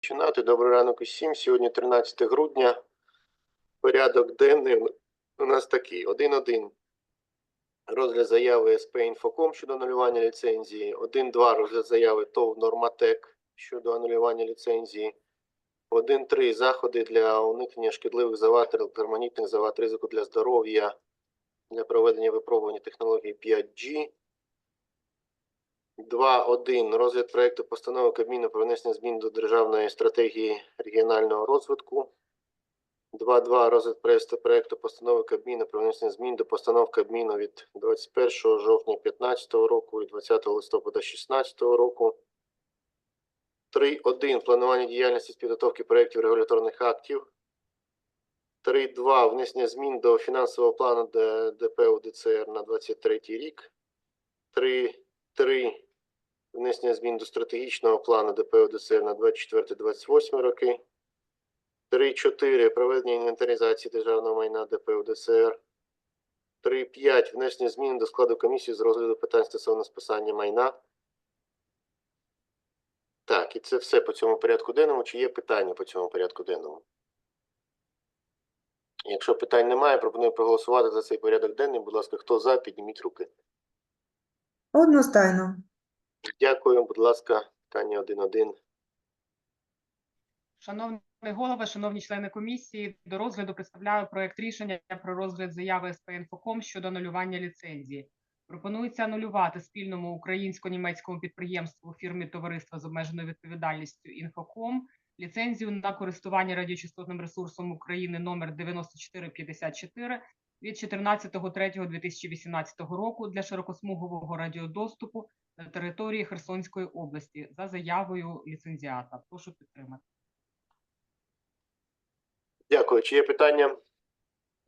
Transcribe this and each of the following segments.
починати. Добрий ранок усім. Сьогодні 13 грудня. Порядок денний у нас такий: 1.1. Розгляд заяви СП «Інфоком» щодо анулювання ліцензії. 1.2. Розгляд заяви ТОВ «Норматек» щодо анулювання ліцензії. 1.3. Заходи для уникнення шкідливих завад, електромагнітних завад, ризику для здоров'я для проведення випробування технології 5G. 2.1. Розгляд проекту постанови Кабміну про внесення змін до Державної стратегії регіонального розвитку. 2.2. Розгляд проекту постанови Кабміну про внесення змін до постанов Кабміну від 21 жовтня 2015 року і 20 листопада 2016 року. 3.1. Планування діяльності з підготовки проєктів регуляторних актів. 3.2. Внесення змін до фінансового плану ДП УДЦР на 23 рік. 3.3. Внесення змін до стратегічного плану ДП УДЦР на 24-28 роки. 3.4. Проведення інвентаризації державного майна ДП УДЦР. 3.5. Внесення змін до складу комісії з розгляду питань стосовно списання майна. Так, і це все по цьому порядку денному. Чи є питання по цьому порядку денному? Якщо питань немає, пропоную проголосувати за цей порядок денний. Будь ласка, хто за, підніміть руки. Одностайно. Дякую, будь ласка, питання 1.1. Шановний голово, шановні члени комісії, до розгляду представляю проект рішення про розгляд заяви СП «Інфоком» щодо анулювання ліцензії. Пропонується анулювати спільному українсько-німецькому підприємству фірмі товариства з обмеженою відповідальністю «Інфоком» ліцензію на користування радіочастотним ресурсом України номер 9454 від 14.03.2018 року для широкосмугового радіодоступу на території Херсонської області за заявою ліцензіата. Прошу підтримати. Дякую. Чи є питання?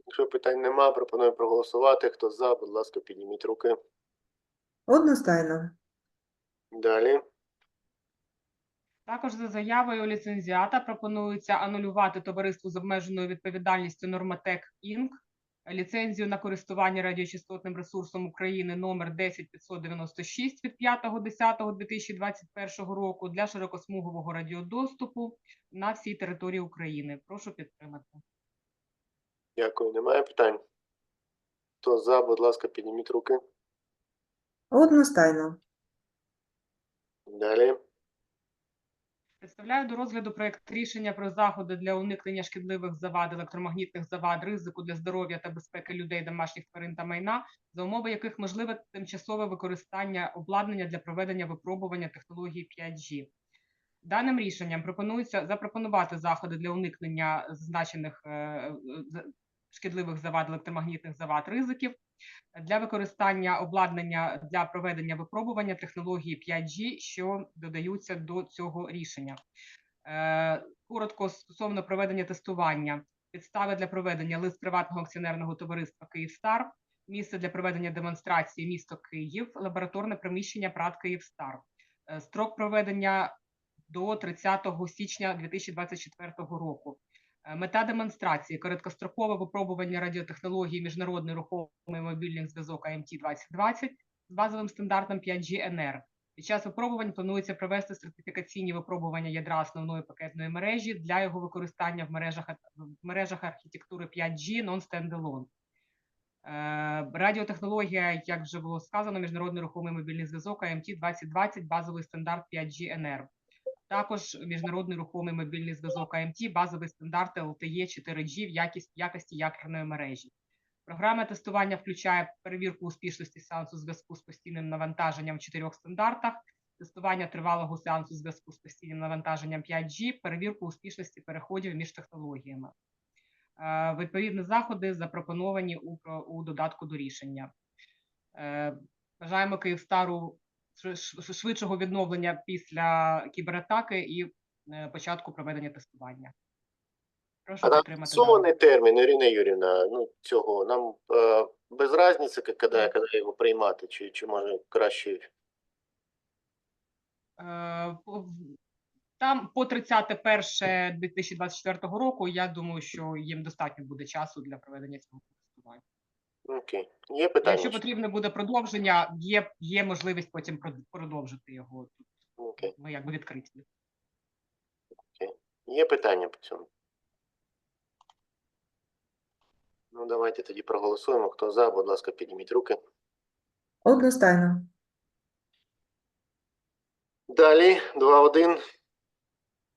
Якщо питань нема, пропоную проголосувати. Хто за, будь ласка, підніміть руки. Одностайно. Далі. Також за заявою ліцензіата пропонується анулювати товариству з обмеженою відповідальністю Норматек Інк ліцензію на користування радіочастотним ресурсом України номер 10596 від 5.10.2021 року для широкосмугового радіодоступу на всій території України. Прошу підтримати. Дякую. Немає питань. Хто за, будь ласка, підніміть руки. Одностайно. Далі. Представляю до розгляду проект рішення про заходи для уникнення шкідливих завад, електромагнітних завад, ризику для здоров'я та безпеки людей, домашніх тварин та майна, за умови яких можливе тимчасове використання обладнання для проведення випробування технології 5G. Даним рішенням пропонується запропонувати заходи для уникнення зазначених е, шкідливих завад, електромагнітних завад, ризиків для використання обладнання для проведення випробування технології 5G, що додаються до цього рішення. Е, Коротко стосовно проведення тестування, підстави для проведення лист приватного акціонерного товариства Київстар, місце для проведення демонстрації місто Київ, лабораторне приміщення ПРАТ Київстар. Е, Строк проведення до 30 січня 2024 року. Е, Мета демонстрації короткострокове випробування радіотехнології міжнародний рухомий мобільний зв'язок АМТ-2020 з базовим стандартом 5G-NR. Під час випробувань планується провести сертифікаційні випробування ядра основної пакетної мережі для його використання в мережах, в мережах архітектури 5G non-standalone. Е, Радіотехнологія, як вже було сказано, міжнародний рухомий мобільний зв'язок АМТ-2020, базовий стандарт 5G-NR. Також міжнародний рухомий мобільний зв'язок АМТ, базовий стандарт LTE 4G в якість, якості якорної мережі. Програма тестування включає перевірку успішності сеансу зв'язку з постійним навантаженням в чотирьох стандартах, тестування тривалого сеансу зв'язку з постійним навантаженням 5G, перевірку успішності переходів між технологіями. Е, Відповідні заходи запропоновані у, у додатку до рішення. Е, Бажаємо Київстару швидшого відновлення після кібератаки і е, початку проведення тестування. Прошу А підтримати. даний термін, Ірина Юрівна, ну, цього, нам е, без різниці, коли, коли його приймати, чи, чи може краще Е, Там по 31.2024 року, я думаю, що їм достатньо буде часу для проведення цього тестування. Окей. Є питання? Якщо потрібне буде продовження, є, є можливість потім продовжити його. Окей. Ми якби відкриті. Окей. Є питання по цьому? Ну, давайте тоді проголосуємо. Хто за, будь ласка, підніміть руки. Одностайно. Далі, 2-1.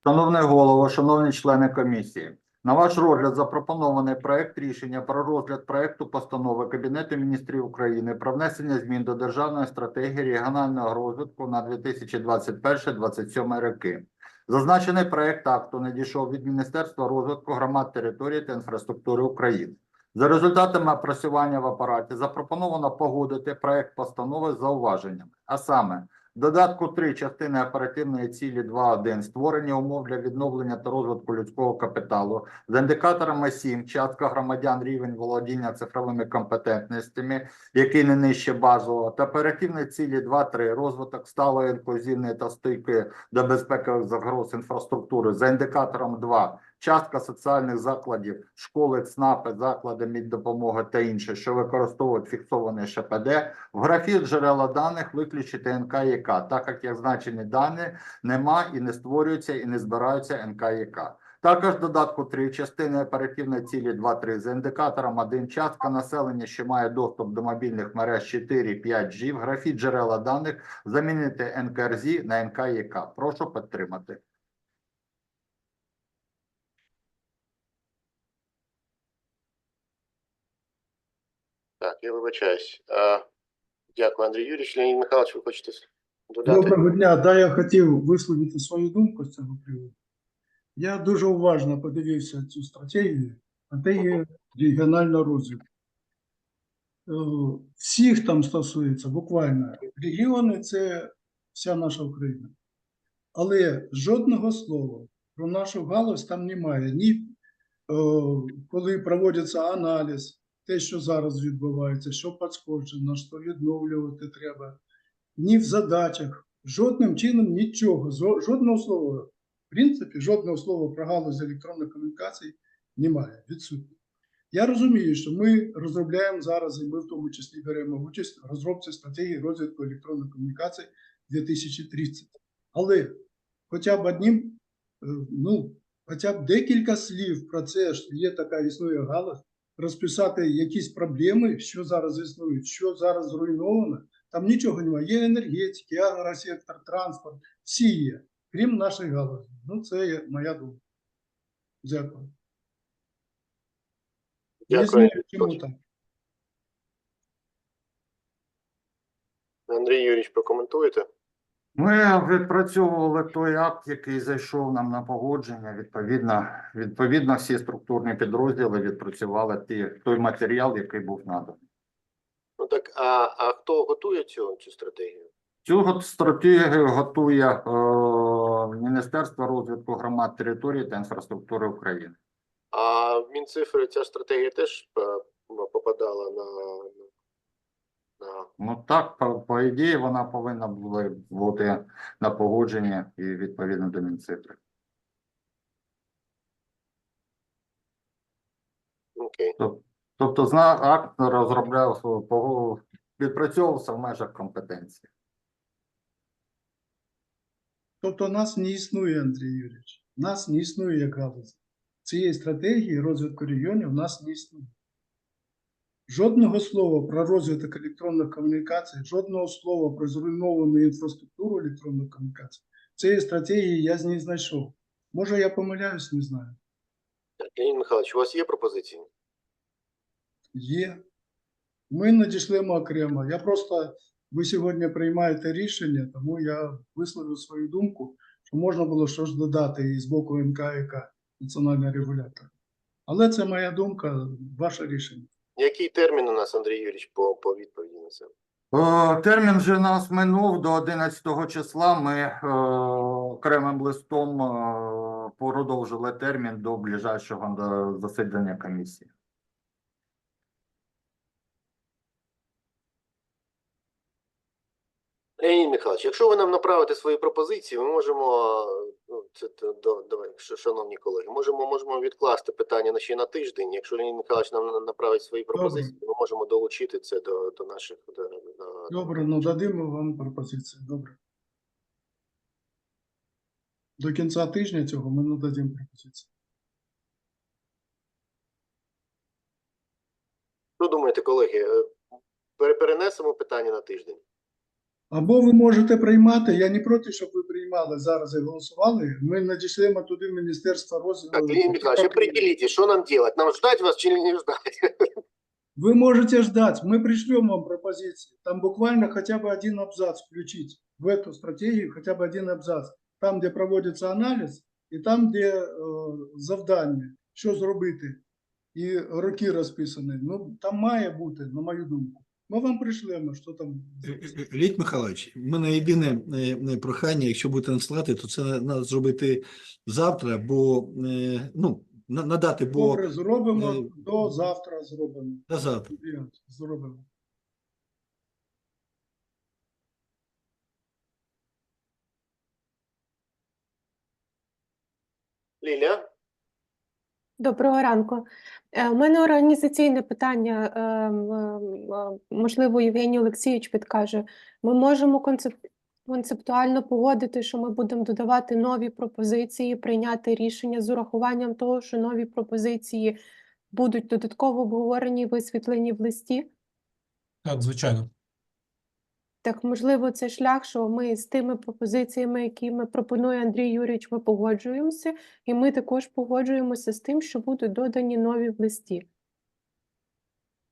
Шановний голово, шановні члени комісії, на ваш розгляд запропонований проект рішення про розгляд проекту постанови Кабінету міністрів України про внесення змін до Державної стратегії регіонального розвитку на 2021-2027 роки. Зазначений проект акту надійшов від Міністерства розвитку громад території та інфраструктури України. За результатами опрацювання в апараті запропоновано погодити проект постанови з зауваженнями, а саме додатку 3 частини оперативної цілі 2.1 створення умов для відновлення та розвитку людського капіталу. З індикаторами 7 частка громадян рівень володіння цифровими компетентностями, який не нижче базового, та оперативної цілі 2.3 розвиток сталої інклюзивної та стійкої до безпекових загроз інфраструктури. За індикатором 2 частка соціальних закладів, школи, ЦНАПи, заклади меддопомоги та інше, що використовують фіксований ШПД, в графі джерела даних виключити НКЯК, так як як значені дані нема і не створюються і не збираються НКЯК. Також додатку 3 частини оперативної цілі 2.3 за індикатором 1 частка населення, що має доступ до мобільних мереж 4-5G, в графі джерела даних замінити НКРЗ на НКЯК. Прошу підтримати. Так, я вибачаюсь. Дякую, Андрій Юрійович. Леонід Михайлович, ви хочете додати? Доброго дня. Да, я хотів висловити свою думку з цього приводу. Я дуже уважно подивився цю стратегію, стратегію регіонального розвитку. Е, Всіх там стосується буквально. Регіони це вся наша Україна. Але жодного слова про нашу галузь там немає. Ні е, коли проводиться аналіз, те, що зараз відбувається, що підскочено, що відновлювати треба ні в задачах, жодним чином нічого, жодного слова. В принципі, жодного слова про галузь електронних комунікацій немає, відсутнє. Я розумію, що ми розробляємо зараз, і ми в тому числі беремо участь в розробці стратегії розвитку електронних комунікацій 2030. Але хоча б одним, е, ну, хоча б декілька слів про це, що є така існує галузь, розписати якісь проблеми, що зараз існують, що зараз зруйновано, там нічого немає. Є енергетики, агросектор, транспорт, всі є, крім нашої галузі. Ну, це є моя думка. Дякую. Не Дякую. знаю, чому так. Андрій Юрійович, прокоментуєте? Ми відпрацьовували той акт, який зайшов нам на погодження. Відповідно, відповідно, всі структурні підрозділи відпрацювали ті, той матеріал, який був наданий. Ну так, а, а хто готує цю, цю стратегію? Цю стратегію готує е, Міністерство розвитку громад території та інфраструктури України. А в Мінцифри ця стратегія теж е, попадала на, на Ну так, по, по ідеї, вона повинна була бути на погодженні і відповідно до Мінцифри. окей. Тобто, зна акт розробляв відпрацьовувався в межах компетенції. Тобто нас не існує, Андрій Юрійович. Нас не існує як галузі. Цієї стратегії розвитку регіонів нас не існує. Жодного слова про розвиток електронних комунікацій, жодного слова про зруйновану інфраструктуру електронних комунікацій. Цієї стратегії я з не знайшов. Може, я помиляюсь, не знаю. Леонід Михайлович, у вас є пропозиції? Є. Ми надішлемо окремо. Я просто ви сьогодні приймаєте рішення, тому я висловив свою думку, що можна було щось додати і з боку НКК, національного регулятора. Але це моя думка, ваше рішення. Який термін у нас, Андрій Юрійович, по, по відповіді на це? Е, Термін вже нас минув до 11 числа. Ми е, окремим листом е, продовжили термін до ближайшого засідання комісії. Леонід Михайлович, якщо ви нам направите свої пропозиції, ми можемо, ну, це до, давай, шановні колеги, можемо, можемо відкласти питання на ще на тиждень. Якщо Леонід Михайлович нам направить свої пропозиції, ми можемо долучити це до, до наших до, до, Добре, ну дадимо вам пропозицію. Добре. До кінця тижня цього ми нададимо пропозиції. Що думаєте, колеги? Е, Перенесемо питання на тиждень. Або ви можете приймати. Я не проти, щоб ви приймали зараз і голосували. Ми надішлемо туди в Міністерство Так, розвитку. Леонид Николаевич, определите, что нам делать? Нам ждать вас чи не ждать? Вы можете ждать, мы пришлем вам пропозиции. Там буквально хотя бы один абзац включить в эту стратегию, хотя бы один абзац. Там, де проводиться аналіз, і там, де е, завдання, що зробити, і роки розписані. Ну, там має бути, на мою думку. Ми вам пришлемо, що там. записано. Лідь Михайлович, в мене єдине е, е, прохання, якщо будете надсилати, то це треба зробити завтра, бо е, ну, надати, бо Добре, зробимо е, до завтра. Зробимо. на завтра. Зробимо. Ліля? Доброго ранку. Е, У мене організаційне питання. ем, ем, е, Можливо, Євгеній Олексійович підкаже. Ми можемо концептуально погодити, що ми будемо додавати нові пропозиції, прийняти рішення з урахуванням того, що нові пропозиції будуть додатково обговорені висвітлені в листі. Так, звичайно. Так, можливо, це шлях, що ми з тими пропозиціями, які ми пропонує Андрій Юрійович, ми погоджуємося, і ми також погоджуємося з тим, що будуть додані нові в листі.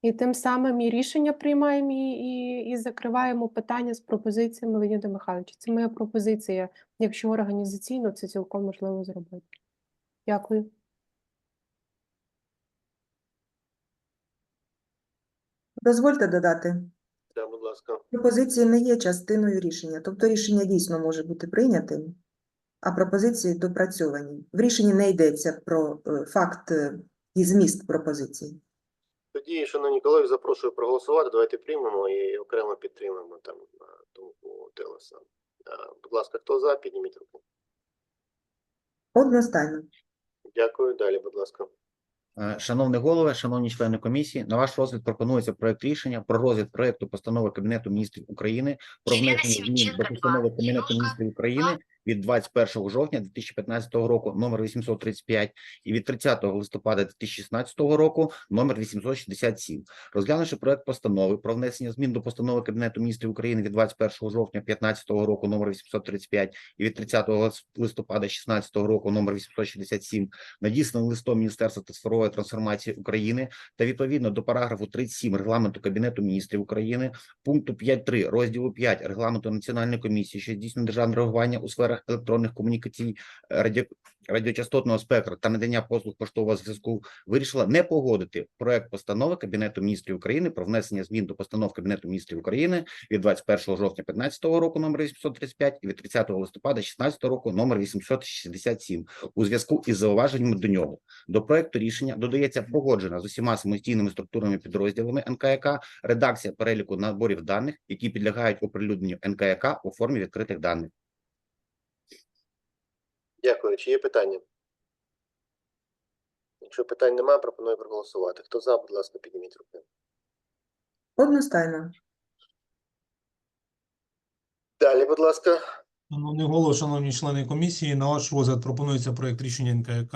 І тим самим і рішення приймаємо, і, і, і закриваємо питання з пропозиціями Леоніда Михайловича. Це моя пропозиція. Якщо організаційно, це цілком можливо зробити. Дякую. Дозвольте додати. Да, будь ласка. Пропозиції не є частиною рішення, тобто рішення дійсно може бути прийнятим, а пропозиції допрацьовані. В рішенні не йдеться про е, факт е, і зміст пропозиції. Тоді, шановні колеги, запрошую проголосувати. Давайте приймемо і окремо підтримаємо там думку Телеса. Будь ласка, хто за, підніміть руку. Одностайно. Дякую. Далі, будь ласка. Е, Шановний голове, шановні члени комісії, на ваш розгляд пропонується проект рішення про розгляд проекту постанови Кабінету міністрів України про внесення змін до постанови. Кабінету міністрів України від 21 жовтня 2015 року номер 835 і від 30 листопада 2016 року номер 867. Розглянувши проект постанови про внесення змін до постанови Кабінету міністрів України від 21 жовтня 2015 року номер 835 і від 30 листопада 2016 року номер 867 надісланий листом Міністерства цифрової трансформації України та відповідно до параграфу 37 регламенту Кабінету міністрів України, пункту 5.3 розділу 5 регламенту Національної комісії, що здійснює державне реагування у сферах електронних комунікацій, е, радіо, радіочастотного спектру та надання послуг поштового зв'язку, вирішила не погодити проект постанови Кабінету міністрів України про внесення змін до постанов Кабінету міністрів України від 21 жовтня 2015 року номер 835 і від 30 листопада 2016 року номер 867 у зв'язку із зауваженнями до нього. До проекту рішення додається погоджена з усіма самостійними структурними підрозділами НКЯК редакція переліку наборів даних, які підлягають оприлюдненню НКЯК у формі відкритих даних. Дякую. Чи є питання? Якщо питань немає, пропоную проголосувати. Хто за, будь ласка, підніміть руки. Одностайно. Далі, будь ласка. Шановний голово, шановні члени комісії, на ваш розгляд пропонується проект рішення НКК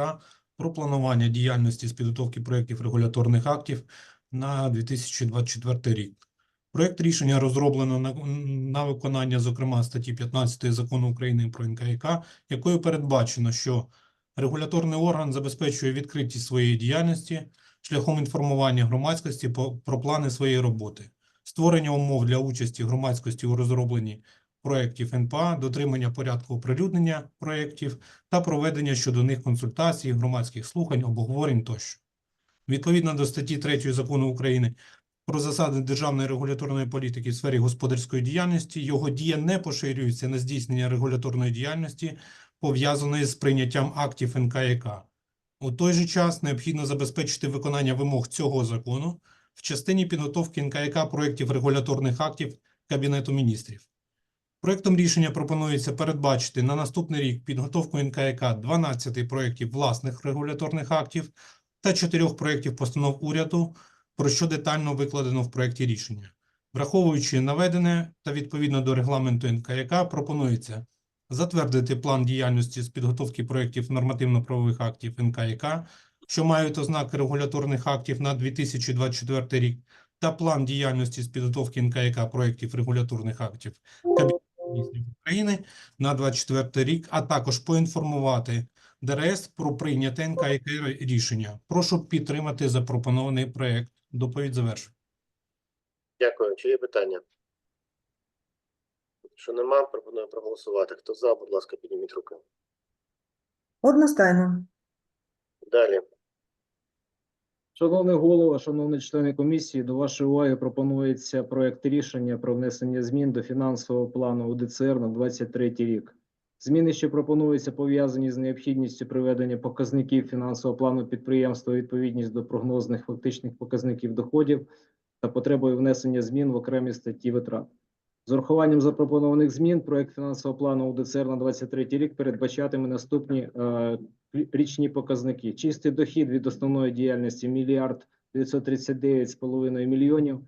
про планування діяльності з підготовки проєктів регуляторних актів на 2024 рік. Проект рішення розроблено на, на виконання, зокрема, статті 15 Закону України про НКК, якою передбачено, що регуляторний орган забезпечує відкритість своєї діяльності шляхом інформування громадськості про плани своєї роботи, створення умов для участі громадськості у розробленні проєктів НПА, дотримання порядку оприлюднення проєктів та проведення щодо них консультацій, громадських слухань, обговорень тощо. Відповідно до статті 3 Закону України про засади державної регуляторної політики в сфері господарської діяльності, його дія не поширюється на здійснення регуляторної діяльності, пов'язаної з прийняттям актів НКЯК. У той же час необхідно забезпечити виконання вимог цього закону в частині підготовки НКЯК проєктів регуляторних актів Кабінету міністрів. Проектом рішення пропонується передбачити на наступний рік підготовку НКЯК 12 проєктів власних регуляторних актів та 4 проєктів постанов уряду, про що детально викладено в проєкті рішення. Враховуючи наведене та відповідно до регламенту НКЯК, пропонується затвердити план діяльності з підготовки проєктів нормативно-правових актів НКЯК, що мають ознаки регуляторних актів на 2024 рік, та план діяльності з підготовки НКЯК проєктів регуляторних актів Кабінету міністрів України на 24 рік, а також поінформувати ДРС про прийняте НКЯК рішення. Прошу підтримати запропонований проєкт. Доповідь завершую. Дякую. Чи є питання? Що нема, пропоную проголосувати. Хто за, будь ласка, підніміть руки. Одностайно. Далі. Шановний голово, шановні члени комісії, до вашої уваги пропонується проект рішення про внесення змін до фінансового плану УДЦР на 23 рік. Зміни, що пропонуються, пов'язані з необхідністю приведення показників фінансового плану підприємства відповідність до прогнозних фактичних показників доходів та потребою внесення змін в окремі статті витрат. З урахуванням запропонованих змін проект фінансового плану УДЦР на 23 рік передбачатиме наступні е, річні показники. Чистий дохід від основної діяльності мільярд 939,5 мільйонів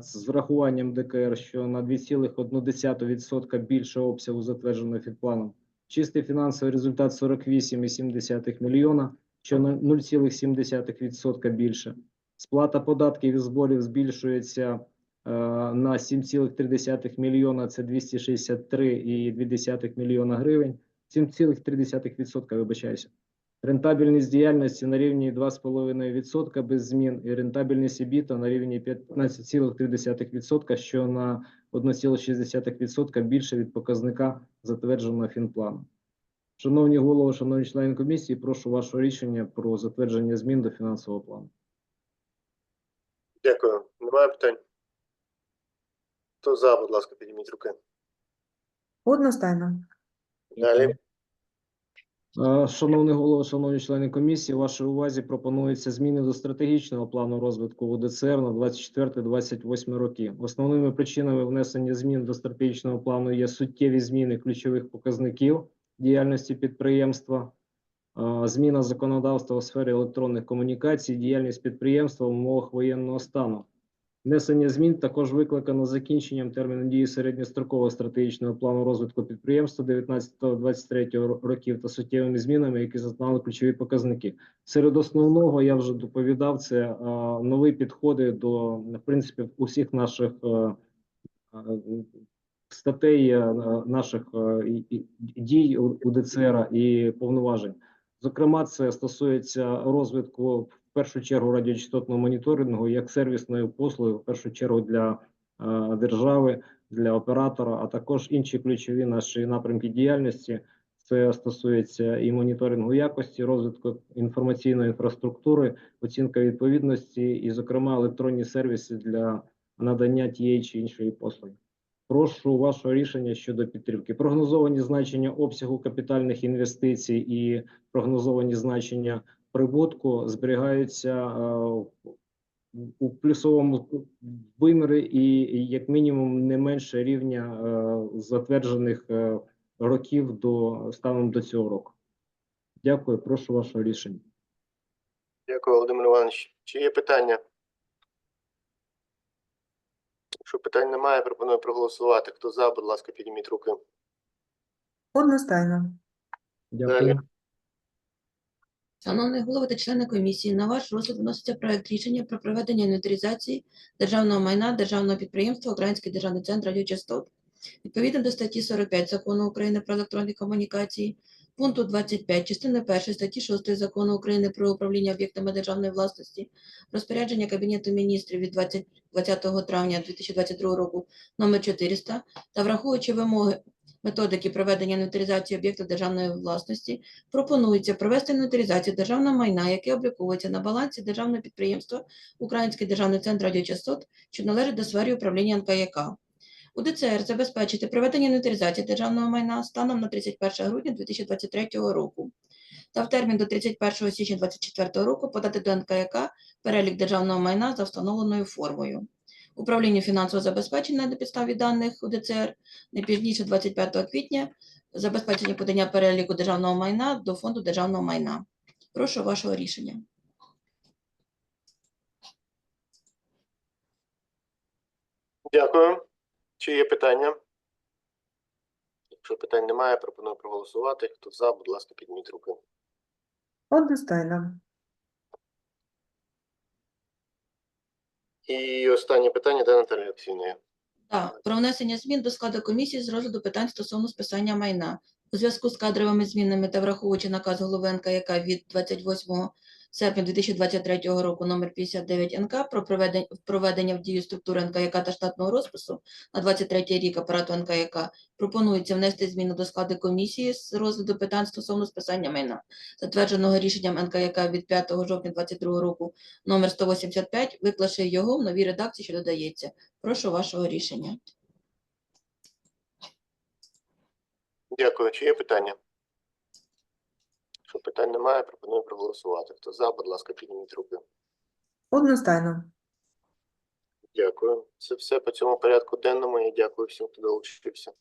з врахуванням ДКР, що на 2,1% більше обсягу затвердженого фінпланом. Чистий фінансовий результат 48,7 мільйона, що на 0,7% більше. Сплата податків і зборів збільшується е, на 7,3 мільйона, це 263,2 мільйона гривень. 7,3%, вибачаюся. Рентабельність діяльності на рівні 2,5% без змін і рентабельність EBITDA на рівні 15,3%, що на 1,6% більше від показника затвердженого фінплану. Шановні голови, шановні члени комісії, прошу вашого рішення про затвердження змін до фінансового плану. Дякую. Немає питань? Хто за, будь ласка, підніміть руки. Одностайно. Далі. Е, Шановний голово, шановні члени комісії, вашій увазі пропонуються зміни до стратегічного плану розвитку УДЦР на 24-28 роки. Основними причинами внесення змін до стратегічного плану є суттєві зміни ключових показників діяльності підприємства, е, зміна законодавства у сфері електронних комунікацій, діяльність підприємства в умовах воєнного стану. Внесення змін також викликано закінченням терміну дії середньострокового стратегічного плану розвитку підприємства 19-23 років та суттєвими змінами, які зазнали ключові показники. Серед основного я вже доповідав це е, нові підходи до в принципі усіх наших е, е, статей е, наших е, дій у ДЦР і повноважень. Зокрема, це стосується розвитку першу чергу радіочастотного моніторингу як сервісної послуги, в першу чергу для е, держави, для оператора, а також інші ключові наші напрямки діяльності. Це стосується і моніторингу якості, розвитку інформаційної інфраструктури, оцінка відповідності, і, зокрема, електронні сервіси для надання тієї чи іншої послуги. Прошу вашого рішення щодо підтримки. Прогнозовані значення обсягу капітальних інвестицій і прогнозовані значення прибутку зберігаються е, у плюсовому вимірі і як мінімум не менше рівня е, затверджених е, років до станом до цього року. Дякую, прошу вашого рішення. Дякую, Володимир Іванович. Чи є питання? Якщо питань немає, пропоную проголосувати. Хто за, будь ласка, підніміть руки. Одностайно. Дякую. Далі. Шановний голови та члени комісії, на ваш розгляд вноситься проект рішення про проведення інвентаризації державного майна державного підприємства Український державний центр радіочастот. Відповідно до статті 45 Закону України про електронні комунікації, пункту 25 частини 1 статті 6 Закону України про управління об'єктами державної власності, розпорядження Кабінету міністрів від 20, 20 травня 2022 року номер 400 та враховуючи вимоги методики проведення інвентаризації об'єктів державної власності, пропонується провести інвентаризацію державного майна, яке обліковується на балансі державного підприємства Український державний центр радіочастот, що належить до сфери управління НКЯК. У ДЦР забезпечити проведення інвентаризації державного майна станом на 31 грудня 2023 року та в термін до 31 січня 2024 року подати до НКЯК перелік державного майна за встановленою формою. Управління фінансового забезпечення на підставі даних УДЦР не пізніше 25 квітня забезпечення подання переліку державного майна до фонду державного майна. Прошу вашого рішення. Дякую. Чи є питання? Якщо питань немає, пропоную проголосувати. Хто за, будь ласка, підніміть руки. Одностайно. І останнє питання, де Наталія Олексійовна? Так, про внесення змін до складу комісії з розгляду питань стосовно списання майна. У зв'язку з кадровими змінами та враховуючи наказ голови НКЯК від 28 серпня 2023 року номер 59 НК про проведення, проведення в дію структури НКЯК та штатного розпису на 23 рік апарату НКЯК пропонується внести зміни до складу комісії з розгляду питань стосовно списання майна, затвердженого рішенням НКЯК від 5 жовтня 2022 року номер 185, виклавши його в новій редакції, що додається. Прошу вашого рішення. Дякую. Чи є питання? Якщо питань немає, пропоную проголосувати. Хто за, будь ласка, підніміть руки. Одностайно. Дякую. Це все по цьому порядку денному. Я дякую всім, хто долучився.